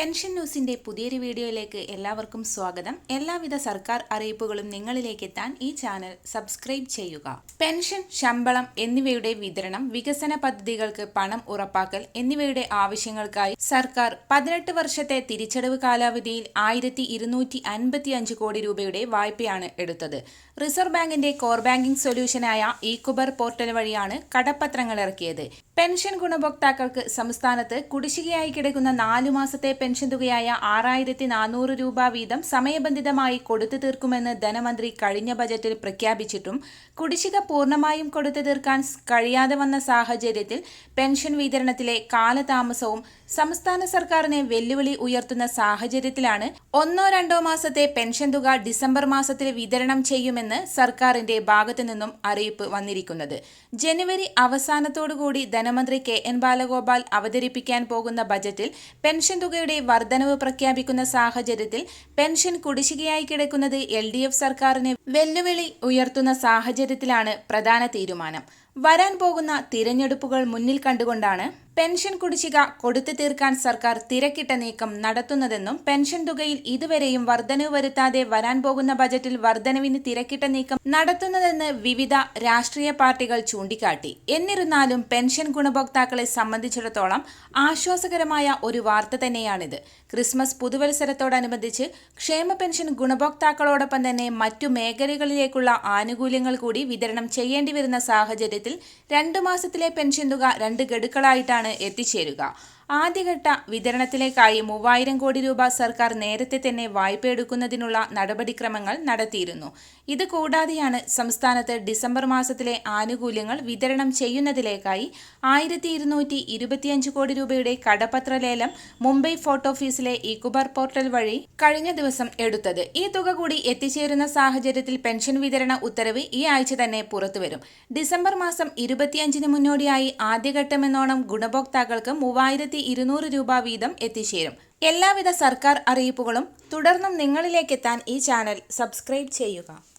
Pension ന്യൂസിന്റെ പുതിയൊരു വീഡിയോയിലേക്ക് എല്ലാവർക്കും സ്വാഗതം. എല്ലാവിധ സർക്കാർ അറിയിപ്പുകളും നിങ്ങളിലേക്ക് എത്താൻ ഈ ചാനൽ സബ്സ്ക്രൈബ് ചെയ്യുക. പെൻഷൻ ശമ്പളം എന്നിവയുടെ വിതരണം വികസന പദ്ധതികൾക്ക് പണം ഉറപ്പാക്കൽ എന്നിവയുടെ ആവശ്യങ്ങൾക്കായി സർക്കാർ പതിനെട്ട് വർഷത്തെ തിരിച്ചടവ് കാലാവധിയിൽ ആയിരത്തി കോടി രൂപയുടെ വായ്പയാണ് എടുത്തത്. റിസർവ് ബാങ്കിന്റെ കോർ ബാങ്കിംഗ് സൊല്യൂഷനായ ഇക്കുബർ പോർട്ടൽ വഴിയാണ് കടപ്പത്രങ്ങൾ ഇറക്കിയത്. പെൻഷൻ ഗുണഭോക്താക്കൾക്ക് സംസ്ഥാനത്ത് കുടിശ്ശികയായി കിടക്കുന്ന നാലു മാസത്തെ പെൻഷൻ തുകയായ ആറായിരത്തി നാനൂറ് രൂപ വീതം സമയബന്ധിതമായി കൊടുത്തു തീർക്കുമെന്ന് ധനമന്ത്രി കഴിഞ്ഞ ബജറ്റിൽ പ്രഖ്യാപിച്ചിട്ടും കുടിശ്ശിക പൂർണമായും കൊടുത്തു തീർക്കാൻ കഴിയാതെ വന്ന സാഹചര്യത്തിൽ പെൻഷൻ വിതരണത്തിലെ കാലതാമസവും സംസ്ഥാന സർക്കാരിനെ വെല്ലുവിളി ഉയർത്തുന്ന സാഹചര്യത്തിലാണ് ഒന്നോ രണ്ടോ മാസത്തെ പെൻഷൻ തുക ഡിസംബർ മാസത്തിൽ വിതരണം ചെയ്യുമെന്ന് സർക്കാരിന്റെ ഭാഗത്തു നിന്നും അറിയിപ്പ് വന്നിരിക്കുന്നത്. ജനുവരി അവസാനത്തോടുകൂടി ധനമന്ത്രി കെ എൻ ബാലഗോപാൽ അവതരിപ്പിക്കാൻ പോകുന്ന ബജറ്റിൽ പെൻഷൻ തുകയുടെ വർധനവ് പ്രഖ്യാപിക്കുന്ന സാഹചര്യത്തിൽ പെൻഷൻ കുടിശ്ശികയായി കിടക്കുന്നത് എൽ ഡി എഫ് സർക്കാരിന് വെല്ലുവിളി ഉയർത്തുന്ന സാഹചര്യത്തിലാണ് പ്രധാന തീരുമാനം. വരാൻ പോകുന്ന തിരഞ്ഞെടുപ്പുകൾ മുന്നിൽ കണ്ടുകൊണ്ടാണ് പെൻഷൻ കുടിശ്ശിക കൊടുത്തു തീർക്കാൻ സർക്കാർ തിരക്കിട്ട നീക്കം നടത്തുന്നതെന്നും പെൻഷൻ തുകയിൽ ഇതുവരെയും വർധനവ് വരുത്താതെ വരാൻ പോകുന്ന ബജറ്റിൽ വർധനവിന് തിരക്കിട്ട നീക്കം നടത്തുന്നതെന്ന് വിവിധ രാഷ്ട്രീയ പാർട്ടികൾ ചൂണ്ടിക്കാട്ടി. എന്നിരുന്നാലും പെൻഷൻ ഗുണഭോക്താക്കളെ സംബന്ധിച്ചിടത്തോളം ആശ്വാസകരമായ ഒരു വാർത്ത തന്നെയാണിത്. ക്രിസ്മസ് പുതുവത്സരത്തോടനുബന്ധിച്ച് ക്ഷേമ പെൻഷൻ ഗുണഭോക്താക്കളോടൊപ്പം തന്നെ മറ്റു മേഖലകളിലേക്കുള്ള ആനുകൂല്യങ്ങൾ കൂടി വിതരണം ചെയ്യേണ്ടി വരുന്ന സാഹചര്യത്തിൽ രണ്ടു മാസത്തിലെ പെൻഷൻ തുക രണ്ട് ഗഡുക്കളായിട്ടാണ് എത്തിച്ചേരുക. ആദ്യഘട്ട വിതരണത്തിലേക്കായി മൂവായിരം കോടി രൂപ സർക്കാർ നേരത്തെ തന്നെ വായ്പ എടുക്കുന്നതിനുള്ള നടപടിക്രമങ്ങൾ നടത്തിയിരുന്നു. ഇത് കൂടാതെയാണ് സംസ്ഥാനത്ത് ഡിസംബർ മാസത്തിലെ ആനുകൂല്യങ്ങൾ വിതരണം ചെയ്യുന്നതിലേക്കായി ആയിരത്തി ഇരുന്നൂറ്റി ഇരുപത്തിയഞ്ച് കോടി രൂപയുടെ കടപത്ര ലേലം മുംബൈ ഫോർട്ട് ഓഫീസിലെ ഇക്കുബർ പോർട്ടൽ വഴി കഴിഞ്ഞ ദിവസം എടുത്തത്. ഈ തുക കൂടി എത്തിച്ചേരുന്ന സാഹചര്യത്തിൽ പെൻഷൻ വിതരണ ഉത്തരവ് ഈ ആഴ്ച തന്നെ പുറത്തുവരും. ഡിസംബർ മാസം ഇരുപത്തിയഞ്ചിന് മുന്നോടിയായി ആദ്യഘട്ടമെന്നോണം ഗുണഭോക്താക്കൾക്ക് മൂവായിരത്തി ഇരുന്നൂറ് രൂപ വീതം എത്തിച്ചേരും. എല്ലാവിധ സർക്കാർ അറിയിപ്പുകളും തുടർന്നും നിങ്ങളിലേക്കെത്താൻ ഈ ചാനൽ സബ്സ്ക്രൈബ് ചെയ്യുക.